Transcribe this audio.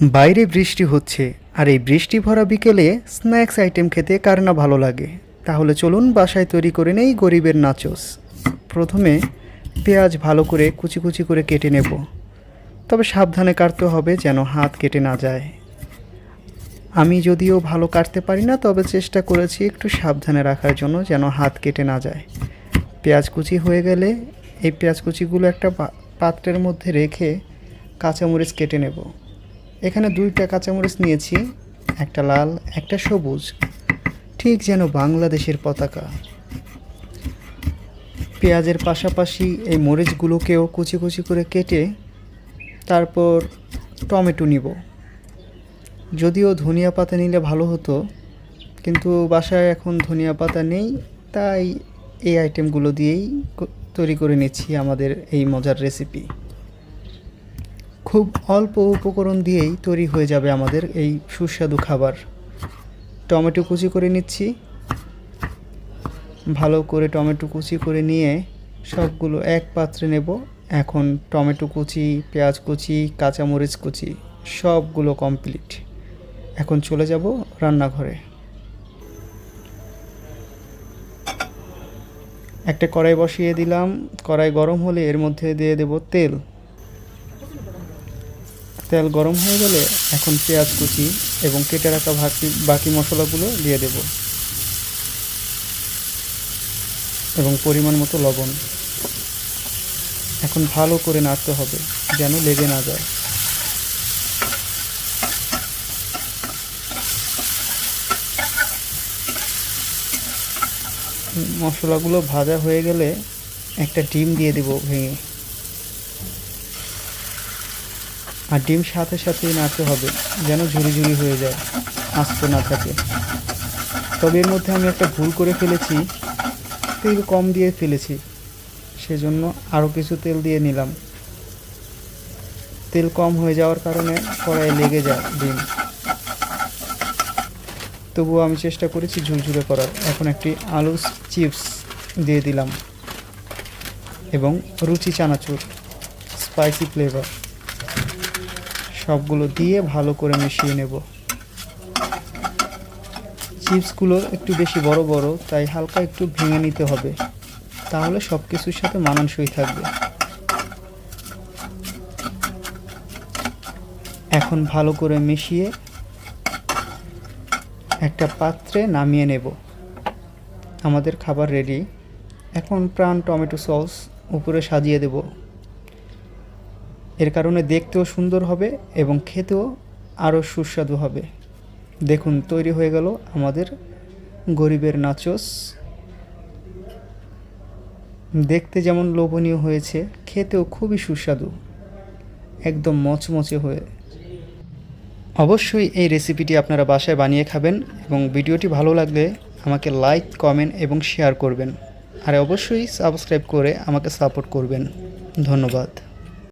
বাইরে বৃষ্টি হচ্ছে, আর এই বৃষ্টি ভরা বিকেলে স্ন্যাক্স আইটেম খেতে কার না ভালো লাগে? তাহলে চলুন বাসায় তৈরি করে নেই গরিবের নাচোস। প্রথমে পেঁয়াজ ভালো করে কুচি কুচি করে কেটে নেব। তবে সাবধানে কাটতে হবে যেন হাত কেটে না যায়। আমি যদিও ভালো কাটতে পারি না, তবে চেষ্টা করেছি একটু সাবধানে রাখার জন্য যেন হাত কেটে না যায়। পেঁয়াজ কুচি হয়ে গেলে এই পেঁয়াজ কুচিগুলো একটা পাত্রের মধ্যে রেখে কাঁচামরিচ কেটে নেব। এখানে দুইটা কাঁচামরিচ নিয়েছি, একটা লাল, একটা সবুজ। ঠিক যেন বাংলাদেশের পতাকা। পেঁয়াজের পাশাপাশি এই মরিচগুলোকেও কুচি কুচি করে কেটে তারপর টমেটো নিব। যদিও ধনিয়া পাতা নিলে ভালো হতো, কিন্তু বাসায় এখন ধনিয়া পাতা নেই, তাই এই আইটেমগুলো দিয়েই তৈরি করে নিচ্ছি আমাদের এই মজার রেসিপি খুব অল্প উপকরণ দিয়েই তৈরি হয়ে যাবে আমাদের এই সুস্বাদু খাবার। টমেটো কুচি করে নিচ্ছি। ভালো করে টমেটো কুচি করে নিয়ে সবগুলো এক পাত্রে নেব। এখন টমেটো কুচি, পেঁয়াজ কুচি, কাঁচামরিচ কুচি, সবগুলো কমপ্লিট। এখন চলে যাব রান্নাঘরে। একটা কড়াই বসিয়ে দিলাম। কড়াই গরম হলে এর মধ্যে দিয়ে দেব তেল। তেল গরম হয়ে গেলে এখন পেঁয়াজ কুচি এবং কেটে রাখা বাকি বাকি মশলাগুলো দিয়ে দেব। এবং পরিমাণ মতো লবণ। এখন ভালো করে নাড়তে হবে যেন লেগে না যায়। মশলাগুলো ভাজা হয়ে গেলে একটা ডিম দিয়ে দেব ভেঙে। আর ডিম সাথে সাথেই নাড়তে হবে, যেন ঝুড়ি ঝুড়ি হয়ে যায় আস্ত না থাকে। তবে এর মধ্যে আমি একটা ভুল করে ফেলেছি তেল কম দিয়ে ফেলেছি, সেজন্য আরও কিছু তেল দিয়ে নিলাম। তেল কম হয়ে যাওয়ার কারণে কড়াইয়ে লেগে যায় ডিম। তবুও আমি চেষ্টা করেছি ঝুরঝুরে করার। এখন একটি আলু চিপস দিয়ে দিলাম এবং রুচি চানাচুর স্পাইসি ফ্লেভার সবগুলো দিয়ে ভালো করে মিশিয়ে নেব। চিপসগুলো একটু বেশি বড় বড়, তাই হালকা একটু ভেঙে নিতে হবে। তাহলে সব কিছুর সাথে মানানসই থাকবে। এখন ভালো করে মিশিয়ে একটা পাত্রে নামিয়ে নেব। আমাদের খাবার রেডি এখন প্রাণ টমেটো সস উপরে সাজিয়ে দেব। এর কারণে দেখতেও সুন্দর হবে এবং খেতেও আরও সুস্বাদু হবে। দেখুন, তৈরি হয়ে গেল আমাদের গরিবের নাচোস। দেখতে যেমন লোভনীয় হয়েছে, খেতেও খুবই সুস্বাদু। একদম মচমচে হয়ে। অবশ্যই এই রেসিপিটি আপনারা বাসায় বানিয়ে খাবেন এবং ভিডিওটি ভালো লাগলে আমাকে লাইক, কমেন্ট এবং শেয়ার করবেন। আর অবশ্যই সাবস্ক্রাইব করে আমাকে সাপোর্ট করবেন। ধন্যবাদ।